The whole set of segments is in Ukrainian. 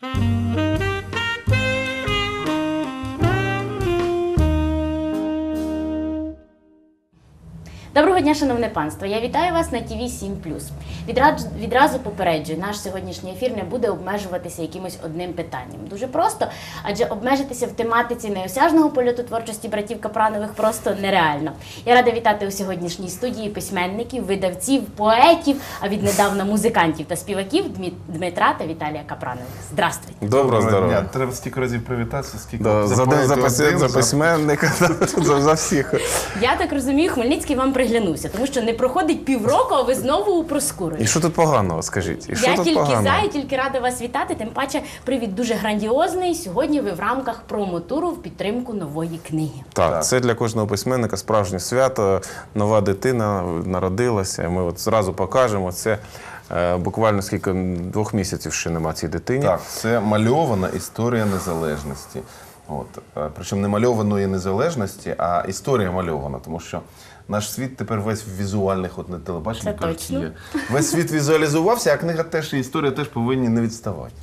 Música Доброго дня, шановне панство. Я вітаю вас на ТВ 7 Відразу, відразу попереджую, наш сьогоднішній ефір не буде обмежуватися якимось одним питанням. Дуже просто, адже обмежитися в тематиці неосяжного польоту творчості братів Капранових просто нереально. Я рада вітати у сьогоднішній студії письменників, видавців, поетів, а віднедавна музикантів та співаків Дмитра та Віталія Капранових. Здравствуйте. Доброго здоров'я. Треба стільки разів привітатися, скільки Да, за за, поета за письменника, за, за всіх. Я так розумію, Хмельницький вам приглянувся, тому що не проходить півроку, а ви знову у Проскурі. І що тут поганого, скажіть? І що Я тут тільки поганого? за і тільки рада вас вітати. Тим паче, привід дуже грандіозний. Сьогодні ви в рамках промотуру в підтримку нової книги. Так, Так. це для кожного письменника справжнє свято. Нова дитина народилася. Ми от зразу покажемо. Це е, буквально скільки двох місяців ще нема цій дитині. Так, це мальована історія незалежності. От. е, Причому не мальованої незалежності, а історія мальована, тому що наш світ тепер весь в візуальних, от на телебаченні кажуть, є. Весь світ візуалізувався, а книга теж і історія теж повинні не відставати.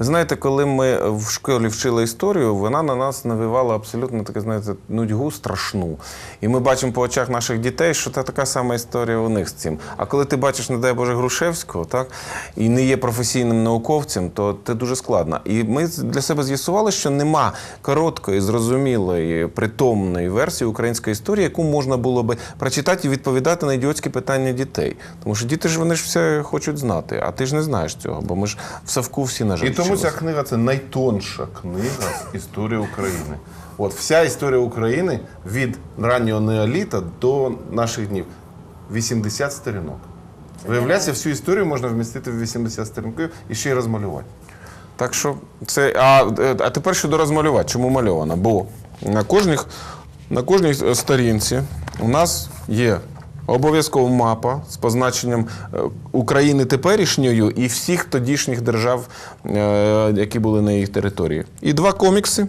Ви знаєте, коли ми в школі вчили історію, вона на нас навівала абсолютно таке, знаєте, нудьгу страшну. І ми бачимо по очах наших дітей, що це така сама історія у них з цим. А коли ти бачиш, не дай Боже, Грушевського, так, і не є професійним науковцем, то це дуже складно. І ми для себе з'ясували, що нема короткої, зрозумілої, притомної версії української історії, яку можна було би прочитати і відповідати на ідіотські питання дітей. Тому що діти ж вони ж все хочуть знати, а ти ж не знаєш цього, бо ми ж в Савку всі на жаль. І тому ця книга це найтонша книга з історії України. От вся історія України від раннього неоліта до наших днів 80 сторінок. Виявляється, всю історію можна вмістити в 80 сторінків і ще й розмалювати. Так що це. А, е, а тепер щодо розмалювати. Чому мальована? Бо на кожній, на кожній сторінці у нас є обов'язково мапа з позначенням е, України теперішньою і всіх тодішніх держав, е, які були на її території. І два комікси.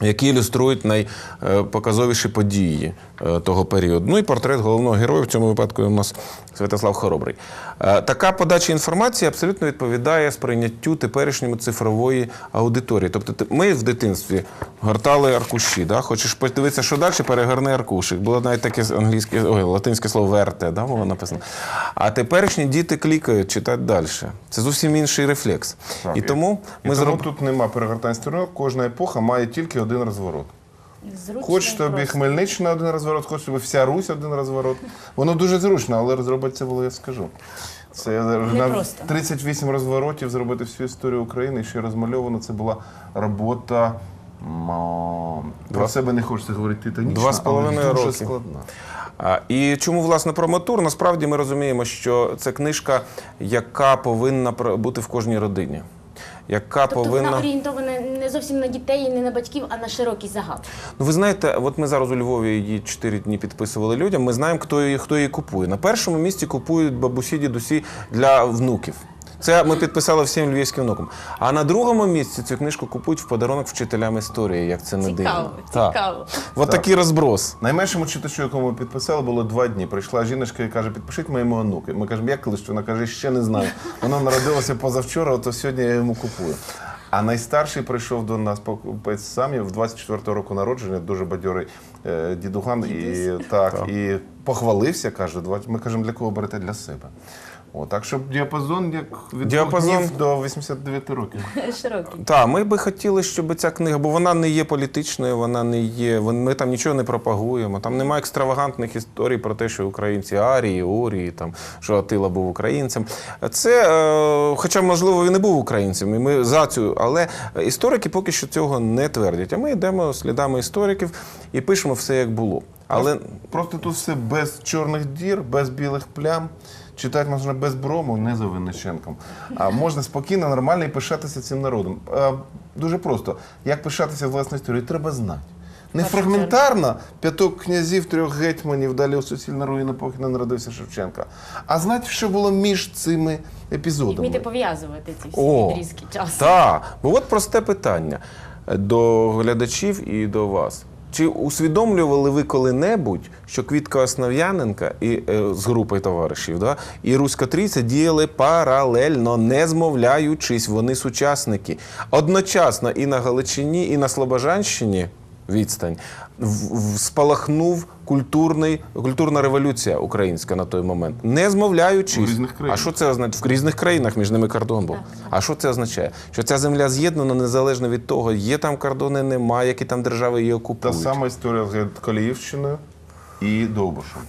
Які ілюструють найпоказовіші події е, того періоду. Ну і портрет головного героя, в цьому випадку у нас Святослав Хоробрий. Е, Така подача інформації абсолютно відповідає сприйняттю теперішньому цифрової аудиторії. Тобто ми в дитинстві гортали аркуші. Да? Хочеш подивитися, що далі, перегорни аркушик. Було навіть таке англійське, ой, латинське слово верте, да, було написано. А теперішні діти клікають, читати далі. Це зовсім інший рефлекс. Так, і і- тому І ми тому зробили. тут нема перегортань сторінок, кожна епоха має тільки один розворот. Зручно Хоч тобі. Хмельниччина один розворот, хоч тобі вся Русь один розворот. Воно дуже зручно, але розробити це було, я скажу. Це на 38 розворотів зробити всю історію України і ще розмальовано. Це була робота. Про себе не хочеться говорити титанічна, Два з половиною але дуже роки. складна. А, І чому власне про мотор? Насправді ми розуміємо, що це книжка, яка повинна бути в кожній родині. Яка Тобто повинна. вона орієнтована зовсім на дітей і не на батьків, а на широкий загал. Ну, ви знаєте, от ми зараз у Львові її 4 дні підписували людям. Ми знаємо, хто її, хто її купує. На першому місці купують бабусі, дідусі для внуків. Це ми підписали всім львівським внукам. А на другому місці цю книжку купують в подарунок вчителям історії, як це не Цікаво, дивно. Так. цікаво. От такий розброс. Найменшому читачу, якому ми підписали, було два дні. Прийшла жіночка і каже, підпишіть моєму онуки. Ми кажемо, як колись? Вона каже, ще не знаю. Вона народилася позавчора, то сьогодні я йому купую. А найстарший прийшов до нас покупець самі в 24-го року народження, дуже бадьорий е, дідуган. І, так, і похвалився, каже, ми кажемо, для кого берете для себе. О, так що діапазон як від Діапазон. днів до 89 років. Широкий. Так, ми би хотіли, щоб ця книга, бо вона не є політичною, вона не є. Ми там нічого не пропагуємо. Там немає екстравагантних історій про те, що українці арії, орії, там що Атила був українцем. Це, е, хоча, можливо, він і був українцем, і ми за цю, але історики поки що цього не твердять. А ми йдемо слідами істориків і пишемо все, як було. Але Просто тут все без чорних дір, без білих плям. Читати можна без брому, не за Винниченком. А можна спокійно, нормально і пишатися цим народом. А, дуже просто. Як пишатися власною історією, треба знати. Не фрагментарно п'яток князів, трьох гетьманів, далі у суцільна руїна, поки не народився Шевченка. А знати, що було між цими епізодами. Вміти пов'язувати ці всі О, відрізки часу. Так, бо от просте питання до глядачів і до вас. Чи усвідомлювали ви коли-небудь, що Квітка Основ'яненка і е, з групою товаришів, да, і Руська Трійця діяли паралельно, не змовляючись, вони сучасники. Одночасно і на Галичині, і на Слобожанщині відстань спалахнув культурний, культурна революція українська на той момент. Не змовляючись. Різних країнах. А що це означає? В різних країнах між ними кордон був. А що це означає? Що ця земля з'єднана незалежно від того, є там кордони, немає, які там держави її окупують. Та сама історія з Коліївщиною і Довбушем.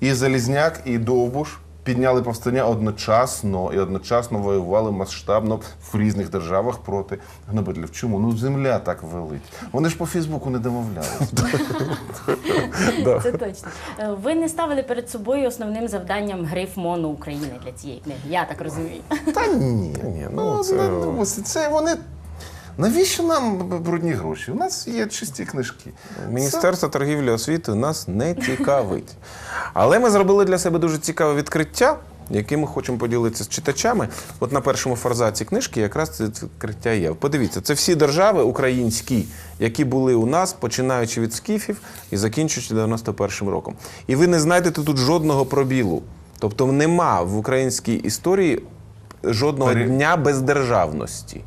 І Залізняк, і Довбуш підняли повстання одночасно і одночасно воювали масштабно в різних державах проти гнобителів. Чому? Ну земля так велить. Вони ж по Фейсбуку не домовлялися. Це точно. Е, Ви не ставили перед собою основним завданням гриф МОНу України для цієї книги. Я так розумію. Та ні. Ні, ну, ну, це-. Ну, ось це вони. Навіщо нам брудні гроші? У нас є чисті книжки. Міністерство торгівлі освіти нас не цікавить. Але ми зробили для себе дуже цікаве відкриття, яке ми хочемо поділитися з читачами. От на першому форзаці книжки якраз це відкриття є. Подивіться, це всі держави українські, які були у нас, починаючи від скіфів і закінчуючи 91-м роком. І ви не знайдете тут жодного пробілу. Тобто нема в українській історії жодного Пере- дня бездержавності.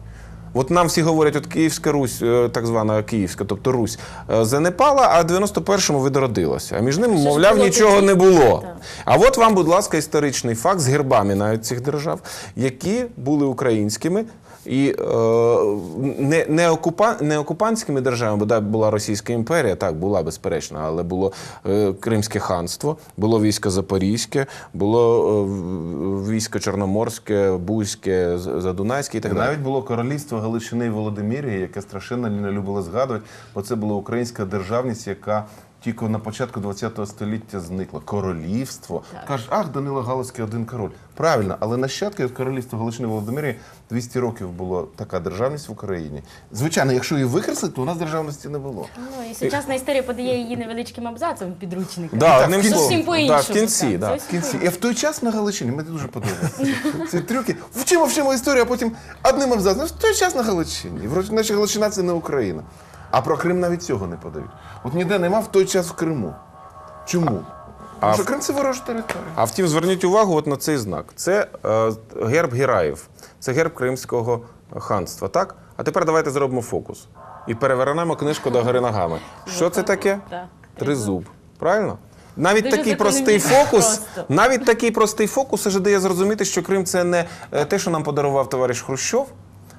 От нам всі говорять, от Київська Русь, е, так звана Київська, тобто Русь, е, занепала, а в 91-му відродилася. А між ними, мовляв, нічого не було. А от вам, будь ласка, історичний факт з гербами навіть цих держав, які були українськими. І е, не, не, окупа, не окупантськими державами, бо да, була Російська імперія, так, була безперечно, але було е, Кримське ханство, було військо Запорізьке, було е, військо Чорноморське, Бузьке, Задунайське і так І далі. навіть було королівство Галичини і Володимирії, яке страшенно не любили згадувати, бо це була українська державність, яка тільки на початку ХХ століття зникла. Королівство. Кажуть, ах, Данило Галицький один король. Правильно, але нащадки королівства Галичини і Володимирії 200 років було така державність в Україні. Звичайно, якщо її викреслити, то у нас державності не було. Ну і сучасна історія подає її невеличким абзацом в підручниках. Да, Так, в Зовсім по-іншому. Да, в кінці, да. В кінці. І в той час на Галичині мені дуже подобається. Ці трюки. Вчимо, вчимо історію, а потім одним абзацом. В той час на Галичині. Вроді, наче Галичина це не Україна. А про Крим навіть цього не подають. От ніде нема в той час в Криму. Чому? Тому що Крим це ворожа територія. А втім, зверніть увагу от на цей знак. Це е, герб Гіраїв, це герб Кримського ханства. Так? А тепер давайте зробимо фокус. І перевернемо книжку до гори ногами. Що це таке? Тризуб. Правильно? Навіть Дуже такий простий фокус, просто. навіть такий простий фокус вже дає зрозуміти, що Крим це не е, те, що нам подарував товариш Хрущов.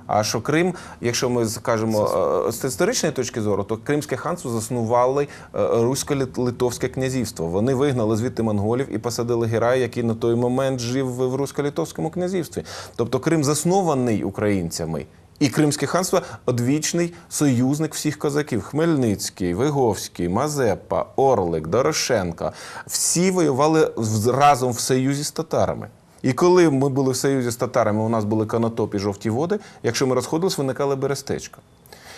А що Крим, якщо ми скажемо е, з історичної точки зору, то Кримське ханство заснували е, Русько-Литовське князівство. Вони вигнали звідти монголів і посадили Герая, який на той момент жив в Русько-Литовському князівстві. Тобто Крим заснований українцями. І Кримське ханство одвічний союзник всіх козаків: Хмельницький, Виговський, Мазепа, Орлик, Дорошенко. Всі воювали разом в союзі з татарами. І коли ми були в союзі з татарами, у нас були канатоп і жовті води. Якщо ми розходились, виникали берестечка.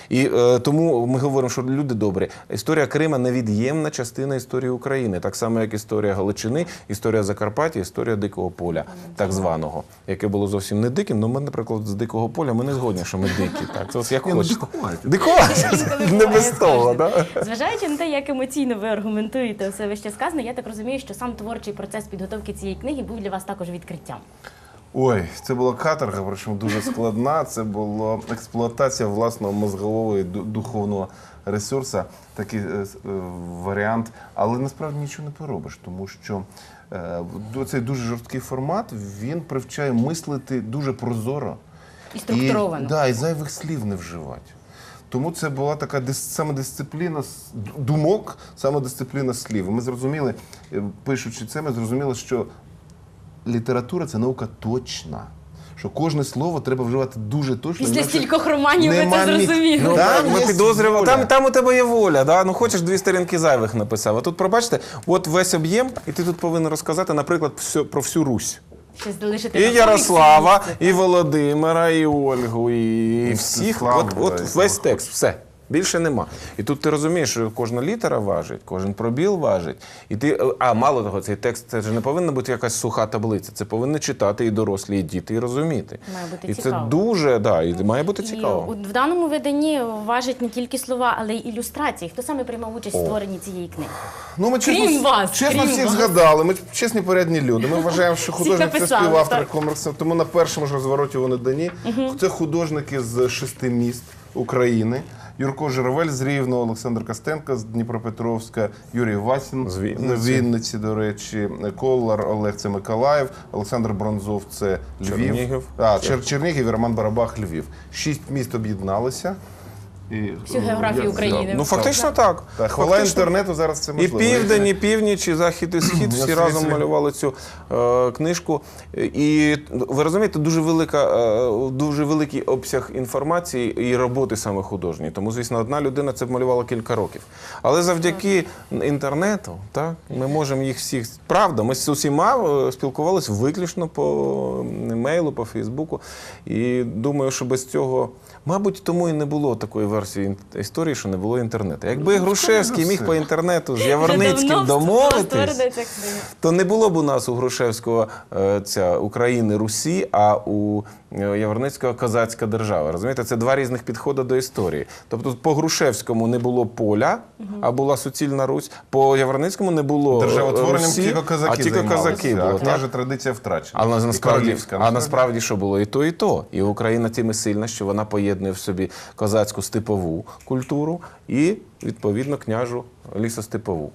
І е, тому ми говоримо, що люди добрі. Історія Крима невід'ємна частина історії України, так само як історія Галичини, історія Закарпаття, історія Дикого поля, так званого, яке було зовсім не диким. Ну, ми, наприклад, з Дикого поля ми не згодні, що ми дикі. Так, це ось як ну, хочете. дикувати. Дикувати. Не без того, да? Зважаючи на те, як емоційно ви аргументуєте все вище сказане, я так розумію, що сам творчий процес підготовки цієї книги був для вас також відкриттям. Ой, це була каторга, причому дуже складна. Це була експлуатація власного мозгового і духовного ресурсу, такий е, е, варіант. Але насправді нічого не поробиш, тому що е, цей дуже жорсткий формат він привчає мислити дуже прозоро І структуровано. І, да, і зайвих слів не вживати. Тому це була така дис, самодисципліна думок, самодисципліна слів. Ми зрозуміли, е, пишучи це, ми зрозуміли, що література це наука точна. Що кожне слово треба вживати дуже точно. Після інакше стількох романів ви нема це мі- зрозуміли. Ну, Там ми є підозрювали. воля. Там, там у тебе є воля. Да? Ну хочеш дві сторінки зайвих написав. А тут, пробачте, от весь об'єм, і ти тут повинен розказати, наприклад, всю- про всю Русь. Щось залишити І на Ярослава, коміксі. і Володимира, і Ольгу, і всіх. Мстислава, От, от да, і весь текст, все. Більше нема. І тут ти розумієш, що кожна літера важить, кожен пробіл важить. І ти, а мало того, цей текст це ж не повинна бути якась суха таблиця. Це повинні читати і дорослі, і діти, і розуміти. Має бути і цікаво. це дуже, да, і має бути цікаво. у- в даному виданні важать не тільки слова, але й ілюстрації. Хто саме приймав участь у створенні цієї книги? Ну, ми Крім чесно, вас, чесно крім всіх вас. згадали. Ми чесні порядні люди. Ми вважаємо, що художник це співавтор так. Тому на першому ж розвороті вони дані. Це художники з шести міст України. Юрко Журавель з Рівного, Олександр Костенко з Дніпропетровська, Юрій Васін З Вінниці. Вінниці, до речі, Колар Олег це Миколаїв, Олександр Бронзов це Львів. Чернігів. А, Чер- Чернігів і Роман Барабах Львів. Шість міст об'єдналися. І, Всю географію України. Ну, фактично так. Так, хвала Фактично. інтернету зараз це І можливо. південь, і північ, і захід, і схід всі разом малювали цю е, книжку. І ви розумієте, дуже велика, е, дуже великий обсяг інформації і роботи саме художньої. Тому, звісно, одна людина це малювала кілька років. Але завдяки інтернету, так, ми можемо їх всіх. Правда, ми з усіма е, спілкувалися виключно по мейлу, по Фейсбуку. І думаю, що без цього. Мабуть, тому і не було такої версії історії, що не було інтернету. Якби Грушевський міг по інтернету з Яворницьким домовитись, то не було б у нас у Грушевського е, ця України Русі, а у е, Яворницького козацька держава. Розумієте, це два різних підходи до історії. Тобто по Грушевському не було поля, а була суцільна Русь. По Яворницькому не було е, Державотворенням Русі, тільки козаки а тільки козаки а було. княжа традиція втрачена. Але насправді, а насправді що було і то, і то. І Україна тим і сильна, що вона поєднує в собі козацьку степову культуру і, відповідно, княжу лісостепову.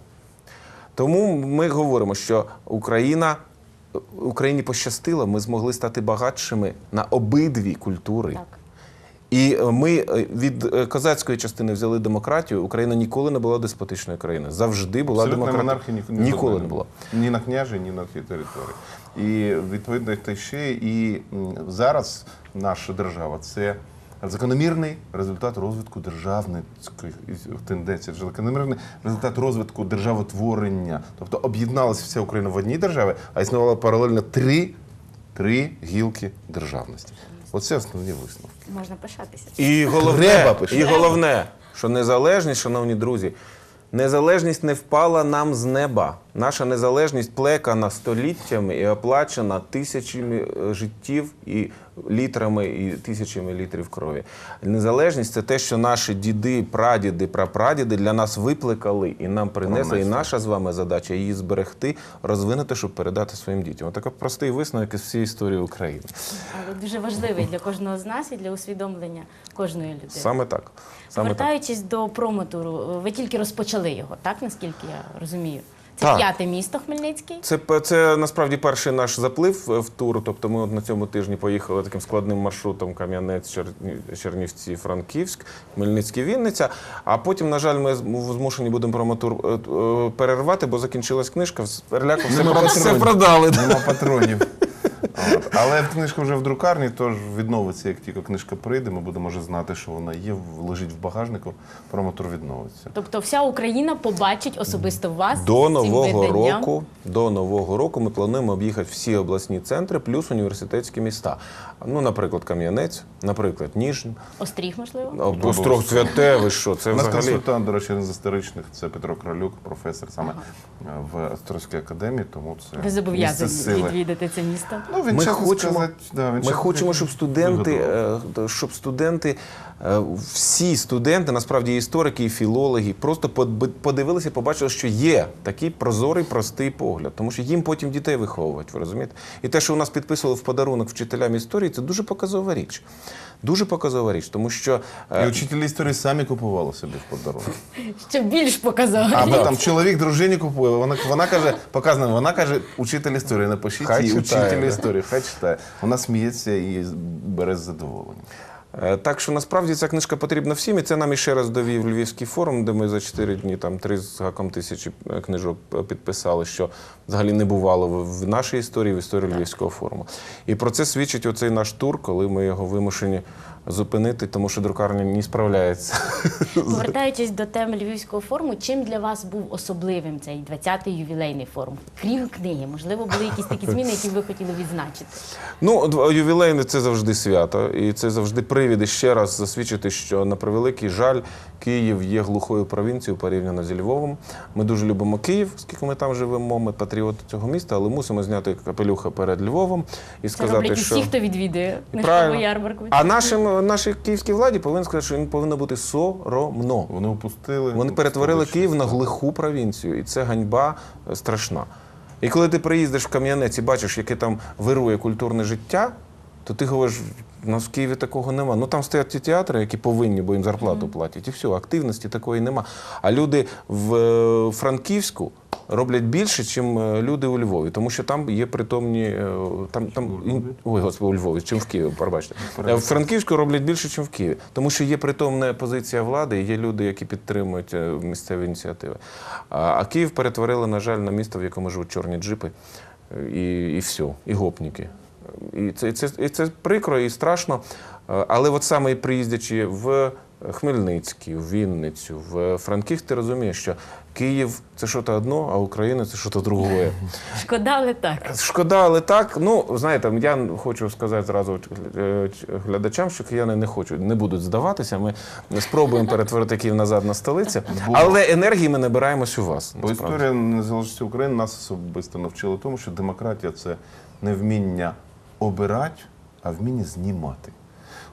Тому ми говоримо, що Україна. Україні пощастило, ми змогли стати багатшими на обидві культури. Так. І е, ми е, від е, козацької частини взяли демократію. Україна ніколи не була деспотичною країною. Завжди була демократія. монархії ні- Ніколи не було. Ні на княжі, ні на тій території. І відповідно та ще і зараз наша держава це закономірний результат розвитку державницької тенденції, закономірний результат розвитку державотворення. Тобто об'єдналася вся Україна в одній державі, а існувало паралельно три, три гілки державності. Оце основні висновки. Можна пишатися. І головне, і головне, що незалежність, шановні друзі, незалежність не впала нам з неба. Наша незалежність плекана століттями і оплачена тисячами е, життів і літрами і тисячами літрів крові. Незалежність це те, що наші діди, прадіди, прапрадіди для нас викликали і нам принесли. І наша з вами задача її зберегти, розвинути, щоб передати своїм дітям. Отакий простий висновок із всієї історії України. Але дуже важливий для кожного з нас і для усвідомлення кожної людини. Саме так. Саме так. Повертаючись до промотуру, ви тільки розпочали його, так наскільки я розумію? Це Так. п'яте місто Хмельницький. Це, п- це насправді перший наш заплив е, в тур. Тобто ми от на цьому тижні поїхали таким складним маршрутом Кам'янець, Черні- Чернівці, Франківськ, Хмельницький, Вінниця. А потім, на жаль, ми змушені будемо промотур е, е, перервати, бо закінчилась книжка. Все, все продали. Нема патронів. От. Але книжка вже в друкарні, тож відновиться, як тільки книжка прийде, ми будемо вже знати, що вона є, лежить в багажнику, промотор відновиться. Тобто вся Україна побачить особисто вас До з цим нового виданням. року, до нового року ми плануємо об'їхати всі обласні центри плюс університетські міста. Ну, наприклад, Кам'янець, наприклад, Ніжин, Остріг, можливо. Острог Святе. Ви що? Це У нас взагалі. консультант, до речі, один з історичних, це Петро Кролюк, професор саме е, в Острозькій академії, тому це Ви місце зобов'язані сили. відвідати це місто. Ну, він Ми хочемо, сказати, да, він ми хочемо, щоб студенти, е, щоб студенти, всі студенти, насправді історики, і філологи, просто подби- подивилися, побачили, що є такий прозорий, простий погляд, тому що їм потім дітей виховувати, ви розумієте? І те, що у нас підписували в подарунок вчителям історії, це дуже показова річ. Дуже показова річ, тому що е, І учителі історії самі купували собі в подарунок. Що більш показово. Або там чоловік дружині купує, вона, вона каже, показано, вона каже, учитель історії, напишіть їй учитель історії, хай читає. Вона сміється і бере з задоволенням. Е, Так що насправді ця книжка потрібна всім, і це нам іще раз довів Львівський форум, де ми за 4 дні там три з гаком тисячі е, книжок е, підписали, що взагалі не бувало в в нашій історії, в історії Львівського форуму. І про це свідчить оцей наш тур, коли ми його вимушені зупинити, тому що друкарня не справляється. Повертаючись до теми львівського форуму, чим для вас був особливим цей 20-й ювілейний форум? Крім книги, можливо, були якісь такі зміни, які ви хотіли відзначити? Ну, дв- ювілейне це завжди свято, і це завжди привід ще раз засвідчити, що на превеликий жаль Київ є глухою провінцією порівняно зі Львовом. Ми дуже любимо Київ, оскільки ми там живемо. Ми патріоти цього міста, але мусимо зняти капелюха перед Львовом і Це сказати, роблять і що всі, хто відвідує Правильно. ярмарку. а нашим нашій київській владі повинен сказати, що їм повинно бути соромно. Вони опустили. Вони перетворили Київ на глуху провінцію, і це ганьба е, страшна. І коли ти приїздиш в Кам'янець і бачиш, яке там вирує культурне життя, то ти говориш, у нас в Києві такого нема. Ну там стоять ті театри, які повинні, бо їм зарплату платять, і все, активності такої нема. А люди в е, Франківську роблять більше, ніж люди у Львові, тому що там є притомні. е, Там, там, ой, господи, у Львові, чим в Києві, пробачте. Е, В Франківську роблять більше, ніж в Києві, тому що є притомна позиція влади, і є люди, які підтримують е, місцеві ініціативи. А, Київ перетворили, на жаль, на місто, в якому живуть чорні джипи, е, і, і все, і гопніки. І це, і це, і це прикро і страшно. Е, Але от саме приїздячи в Хмельницький, в Вінницю, в Франківськ, ти розумієш, що Київ це щось одно, а Україна це щось друге. Шкода, але так. Шкода, але так. Ну, знаєте, я хочу сказати зразу е, глядачам, що кияни не хочуть, не будуть здаватися. Ми спробуємо перетворити Київ назад на столицю, але енергії ми набираємось у вас. Бо насправді. історія незалежності України нас особисто навчила тому, що демократія це не вміння обирати, а вміння знімати.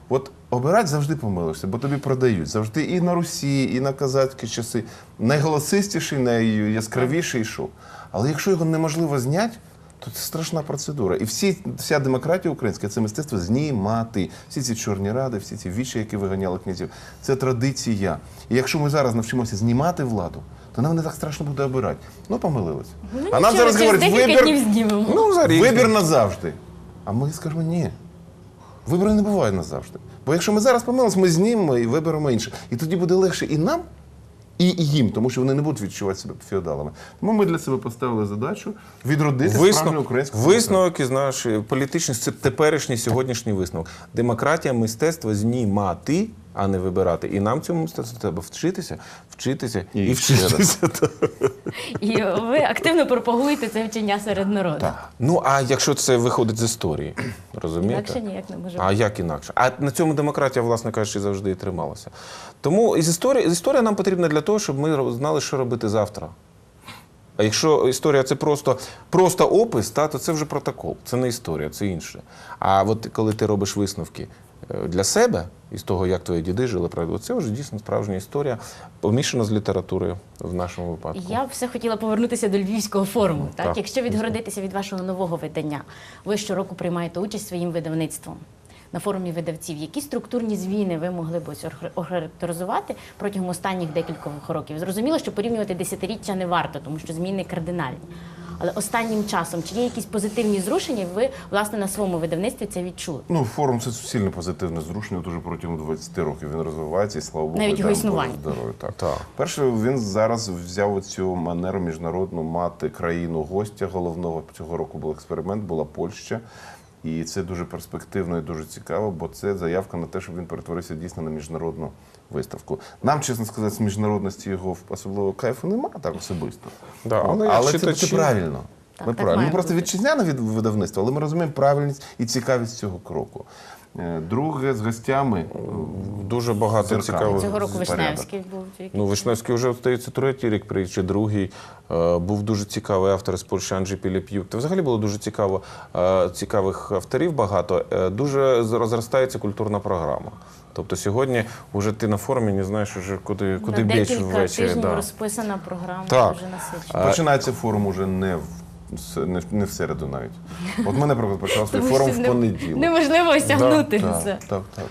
От обирати завжди помилишся, бо тобі продають. Завжди і на Русі, і на казацькі часи. Найголосистіший, найяскравіший йшов. Але якщо його неможливо зняти, то це страшна процедура. І всі, вся демократія українська це мистецтво знімати. Всі ці чорні ради, всі ці вічі, які виганяли князів, це традиція. І якщо ми зараз навчимося знімати владу, то нам не так страшно буде обирати. Ну, помилились. Ну, а нам зараз говорять, вибір. Ну, вибір назавжди. А ми скажемо ні. Вибори не бувають назавжди. Бо якщо ми зараз помилимось, ми знімемо і виберемо інше. І тоді буде легше і нам, і їм, тому що вони не будуть відчувати себе феодалами. Тому ми для себе поставили задачу відродити справжню Висновок, українську висновок із нашої політичний, це теперішній сьогоднішній висновок. Демократія, мистецтво знімати, а не вибирати. І нам цьому треба вчитися, вчитися і, І вчитися. І ви активно пропагуєте це вчення серед народу. Ну а якщо це виходить з історії, розумієте? Інакше ніяк не може А як інакше? А на цьому демократія, власне кажучи, завжди і трималася. Тому із історії, історія нам потрібна для того, щоб ми знали, що робити завтра. А якщо історія це просто, просто опис, та, то це вже протокол. Це не історія, це інше. А от коли ти робиш висновки для себе із того, як твої діди жили, правда, це вже дійсно справжня історія, помішана з літературою в нашому випадку. Я все хотіла повернутися до львівського форуму. Так? Так. Якщо відгородитися від вашого нового видання, ви щороку приймаєте участь своїм видавництвом на форумі видавців. Які структурні зміни ви могли б охарактеризувати протягом останніх декількох років? Зрозуміло, що порівнювати десятиріччя не варто, тому що зміни кардинальні. Але останнім часом чи є якісь позитивні зрушення? Ви власне на своєму видавництві це відчули? Ну, форум це суцільне позитивне зрушення. Дуже протягом 20 років він розвивається, і слава Богу, Навіть його існування. здоров'я. Так. Так. Перше, він зараз взяв цю манеру міжнародну мати країну гостя головного. Цього року був експеримент, була Польща. І це дуже перспективно і дуже цікаво, бо це заявка на те, щоб він перетворився дійсно на міжнародну виставку. Нам, чесно сказати, з міжнародності його особливо кайфу немає так особисто. Да, вони але але це, читачі- це правильно. Так, ми так правильно. Ми просто бути. вітчизняне від видавництва, але ми розуміємо правильність і цікавість цього кроку. Е, Друге, з гостями. е, Дуже багато цікавих. Цього року. Вишневський був. Ну, Вишневський вже здається третій рік приїзд, чи другий. Е, Був дуже цікавий автор з Польщі Анджій Піліп'юк. Та взагалі було дуже цікаво, цікавих авторів багато. Дуже розростається культурна програма. Тобто сьогодні вже ти на форумі не знаєш, уже куди, куди декілька ввечері. тижнів Да. розписана програма Так. дуже насичена. Починається форум уже не в не, всереду, не навіть. От мене, наприклад, почав свій форум в понеділок. Неможливо осягнути це. так, так.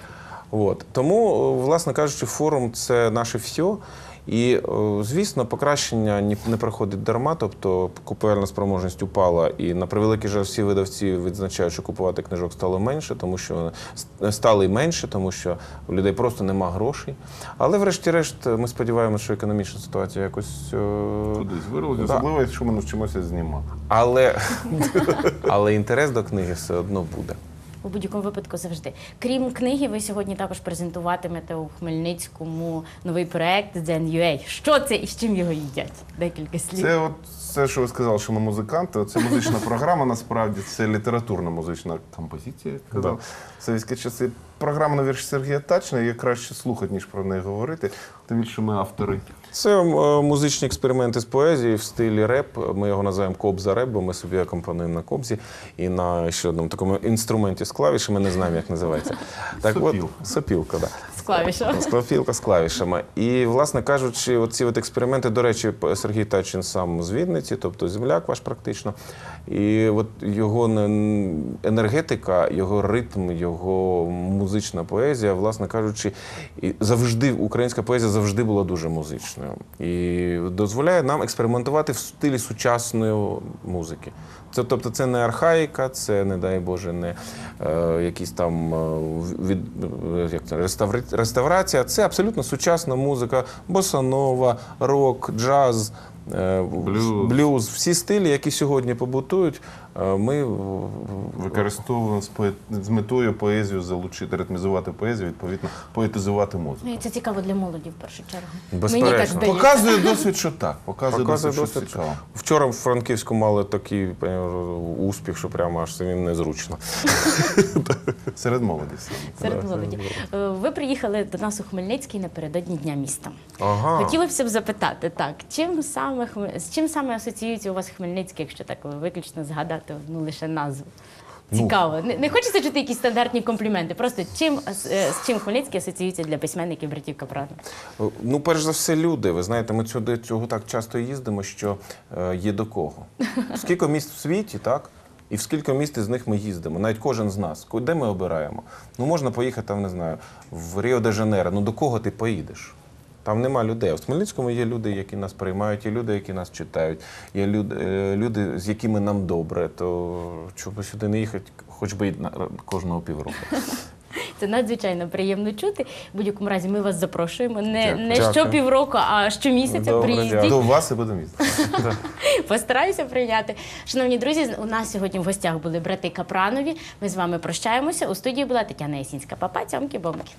От. Тому, е, власне кажучи, форум це наше все. І, е, звісно, покращення не проходить дарма, тобто купувальна спроможність упала, і на превеликий жаль, всі видавці відзначають, що купувати книжок стало менше, тому що с- стало і менше, тому що у людей просто нема грошей. Але, врешті-решт, ми сподіваємося, що економічна ситуація якось. е, Кудись вирвалося, особливо, якщо ми навчимося знімати. Але, але інтерес до книги все одно буде. У будь-якому випадку завжди. Крім книги, ви сьогодні також презентуватимете у Хмельницькому новий проект Zen.ua. Що це і з чим його їдять? Декілька слів. Це от все, що ви сказали, що ми музиканти. Це музична програма, насправді це літературна музична композиція, казав в совєтські часи. Програма на вірші Сергія Тачна, її краще слухати, ніж про неї говорити. Тим більше ми автори. Це е, музичні експерименти з поезії в стилі реп. Ми його називаємо кобза реп, бо ми собі акомпануємо на кобзі і на ще одному такому інструменті з клавішами, не знаємо, як називається. Так Сопілка. от, сопілка, да. З клавіша. З клавішами. І, власне кажучи, оці от експерименти, до речі, Сергій Тачин сам з Вінниці, тобто земляк ваш практично. І от його енергетика, його ритм, його музична поезія, власне кажучи, завжди українська поезія завжди була дуже музичною. І дозволяє нам експериментувати в стилі сучасної музики. Це, тобто це не архаїка, це, не дай Боже, не е, якісь там е, від, е, як це, реставри, реставрація. Це абсолютно сучасна музика, босанова, рок, джаз, е, Блюз. блюз. Всі стилі, які сьогодні побутують, ми Використовуємо з, поет... метою поезію залучити, ритмізувати поезію, відповідно, поетизувати музику. Ну, і Це цікаво для молоді в першу чергу. Безперечно. Мені так здається. Показує досвід, що так. Показує, Показує досвід, що досвід. цікаво. Вчора в Франківську мали такий е, успіх, що прямо аж самим незручно. Серед молоді. Серед молоді. Е, Ви приїхали до нас у Хмельницький напередодні Дня міста. Ага. Хотілося б запитати, так, чим саме з чим саме асоціюється у вас Хмельницький, якщо так виключно згадати ну, лише назву? Ну. Цікаво. Не, не хочеться чути якісь стандартні компліменти. Просто чим е, з чим Хмельницький асоціюється для письменників братів Капрана? Ну, перш за все, люди. Ви знаєте, ми сюди цього так часто їздимо, що е, є до кого. Скільки міст в світі, так? І в скільки міст з них ми їздимо, навіть кожен з нас. Де ми обираємо? Ну, можна поїхати, там, не знаю, в Ріо де Жанейро. Ну до кого ти поїдеш? Там нема людей. В Хмельницькому є люди, які нас приймають, є люди, які нас читають, є люди, е, люди з якими нам добре. То чому сюди не їхати, хоч би кожного півроку. Це надзвичайно приємно чути. В будь-якому разі ми вас запрошуємо не, Дякую. не щопівроку, а щомісяця Добре, приїздіть. дякую. До вас і буде місце. Постараюся прийняти. Шановні друзі, у нас сьогодні в гостях були брати Капранові. Ми з вами прощаємося. У студії була Тетяна Ясінська. Папа, цьомки бомки.